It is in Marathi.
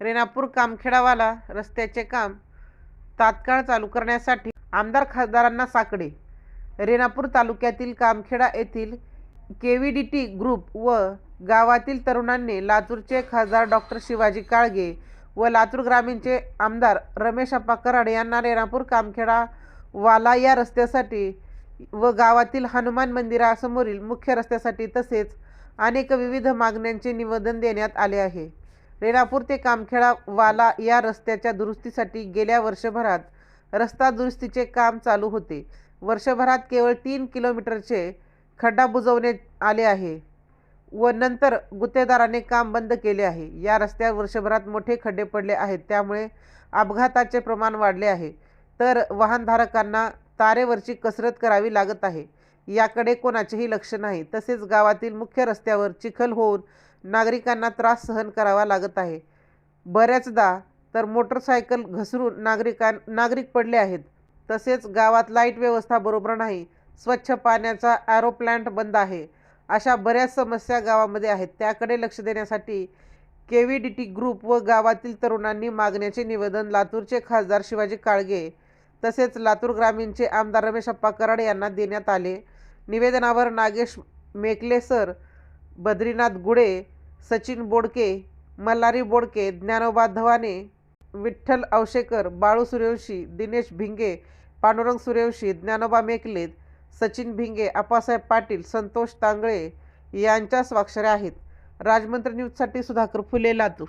रेणापूर कामखेडावाला रस्त्याचे काम तात्काळ चालू करण्यासाठी आमदार खासदारांना साकडे. रेणापूर तालुक्यातील कामखेडा येथील K V D T group व गावातील तरुणांनी लातूरचे खासदार डॉक्टर शिवाजी काळगे व लातूर ग्रामीणचे आमदार रमेश अप्पा कराड यांना रेणापूर कामखेडा वाला या रस्त्यासाठी व गावातील हनुमान मंदिरासमोरील मुख्य रस्त्यासाठी तसेच अनेक विविध मागण्यांचे निवेदन देण्यात आले आहे. रेणापूर ते कामखेडा वाला या रस्त्याच्या दुरुस्तीसाठी गेल्या वर्षभरात रस्ता दुरुस्तीचे काम चालू होते. वर्षभरात केवळ तीन किलोमीटरचे खड्डा बुजवण्यात आले आहे. व नंतर गुत्तेदाराने काम बंद केले आहे. या रस्त्यावर वर्षभरात मोठे खड्डे पडले आहेत. त्यामुळे अपघाताचे प्रमाण वाढले आहे. तर वाहनधारकांना तारेवरची कसरत करावी लागत आहे. याकडे कोणाचेही लक्ष नाही. तसेच गावातील मुख्य रस्त्यावर चिखल होऊन नागरिकांना त्रास सहन करावा लागत आहे. बऱ्याचदा तर मोटरसायकल घसरून नागरिकां नागरिक पडले आहेत. तसेच गावात लाइट व्यवस्था बरोबर नाही. स्वच्छ पाण्याचा ॲरो प्लांट बंद आहे. अशा बऱ्याच समस्या गावामध्ये आहेत. त्याकडे लक्ष देण्यासाठी K V D T group व गावातील तरुणांनी मागण्याचे निवेदन लातूरचे खासदार शिवाजी काळगे तसेच लातूर ग्रामीणचे आमदार रमेश अप्पा कराड यांना देण्यात आले. निवेदनावर नागेश मेकले सर बद्रीनाथ गुडे सचिन बोडके मल्हारी बोडके ज्ञानोबा धवाने विठ्ठल औशेकर बाळू सूर्यवंशी दिनेश भिंगे पांडुरंग सूर्यवंशी ज्ञानोबा मेकले सचिन भिंगे आप्पासाहेब पाटील संतोष तांगळे यांच्या स्वाक्षऱ्या आहेत. राजमंत्री न्यूजसाठी सुधाकर फुले लातूर.